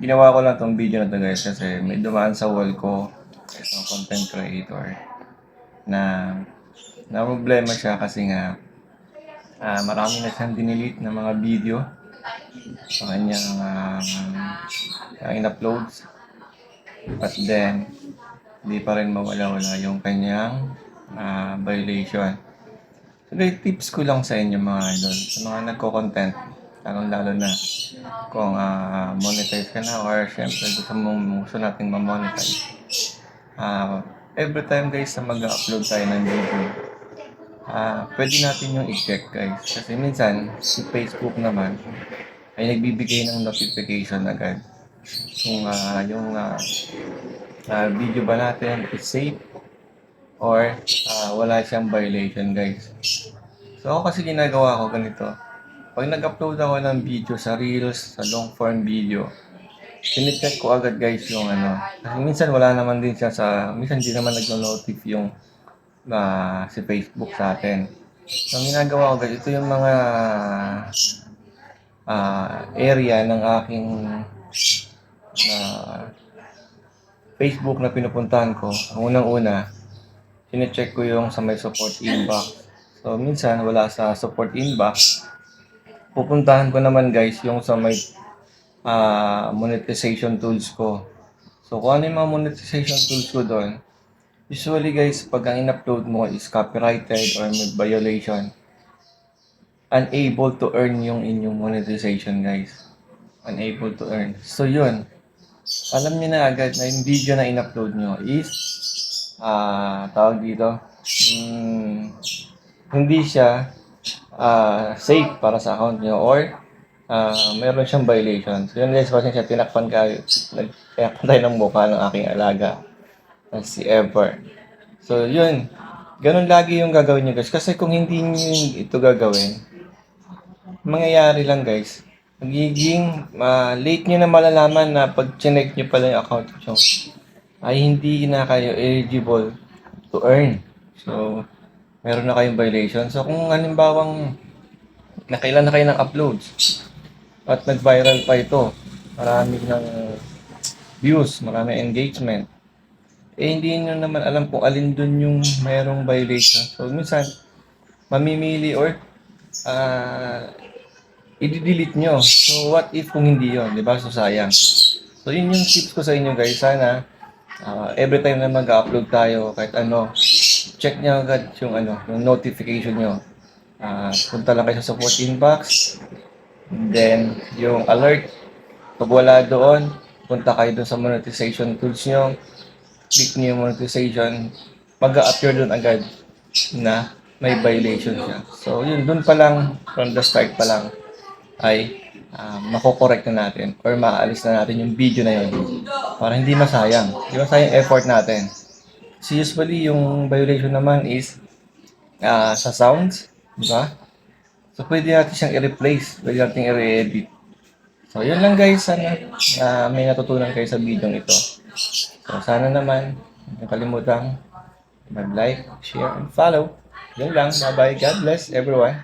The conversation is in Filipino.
Ginawa ko lang tong video na to guys kasi may dumaan sa wall ko isang content creator na na problema siya kasi nga ah, marami na siyang dinelete na mga video sa kanyang um, in-uploads but then hindi pa rin mawala-wala yung kanyang ah, violation. So tips ko lang sa inyo mga idol, sa mga nagko-content, lalong lalo na kung ah, monetize ka na or syempre gusto mong gusto nating ma-monetize. Ah, every time guys na mag-upload tayo ng video, ah, pwede natin yung i-check guys. Kasi minsan, si Facebook naman, ay nagbibigay ng notification agad. Kung ah, yung ah, ah, video ba natin is safe or ah, wala siyang violation guys. So ako kasi ginagawa ko ganito. Pag nag-upload ako ng video sa Reels, sa long form video, sinicheck ko agad guys yung ano. Kasi minsan wala naman din siya sa, minsan hindi naman nagno-notif yung ah, si Facebook sa atin. So ang ginagawa ko guys, ito yung mga ah, area ng aking ah, Facebook na pinupuntahan ko. Unang-una, sinecheck ko yung sa may support inbox. So, minsan wala sa support inbox. Pupuntahan ko naman guys yung sa may ah, monetization tools ko. So, kung ano yung mga monetization tools ko doon, usually guys, pag ang in-upload mo is copyrighted or may violation, unable to earn yung inyong monetization guys. Unable to earn. So, yun. Alam niyo na agad na yung video na in-upload nyo is ah tawag dito hmm, hindi siya ah, safe para sa account nyo or ah, meron siyang violation. So yun guys, kasi siya tinakpan ka, nagtinakpan tayo ng mukha ng aking alaga na si Ever. So yun, ganun lagi yung gagawin nyo guys. Kasi kung hindi nyo ito gagawin, mangyayari lang guys, magiging ah, late nyo na malalaman na pag chinek nyo pala yung account nyo ay hindi na kayo eligible to earn. So, meron na kayong violation. So, kung halimbawang nakailan na kayo ng uploads at nag-viral pa ito, marami ng views, marami engagement, eh hindi nyo naman alam kung alin dun yung mayroong violation. So, minsan, mamimili or ah i-delete nyo. So, what if kung hindi yon di ba? So, sayang. So, yun yung tips ko sa inyo guys. Sana, ah, every time na mag-upload tayo, kahit ano, check nyo agad yung ano, yung notification nyo. Ah, punta lang kayo sa support inbox. Then, yung alert. Pag wala doon, punta kayo doon sa monetization tools nyo. Click nyo yung monetization. Mag-a-appear doon agad na may violation siya. So, yun, doon pa lang, from the start pa lang, ay uh, makokorek na natin or maaalis na natin yung video na yun para hindi masayang. Hindi masayang effort natin. So usually yung violation naman is ah, sa sounds, di ba? So pwede natin siyang i-replace, pwede natin i-re-edit. So yun lang guys, sana na may natutunan kayo sa video ito. So sana naman, huwag kalimutang mag-like, share, and follow. Yun lang. Bye-bye. God bless everyone.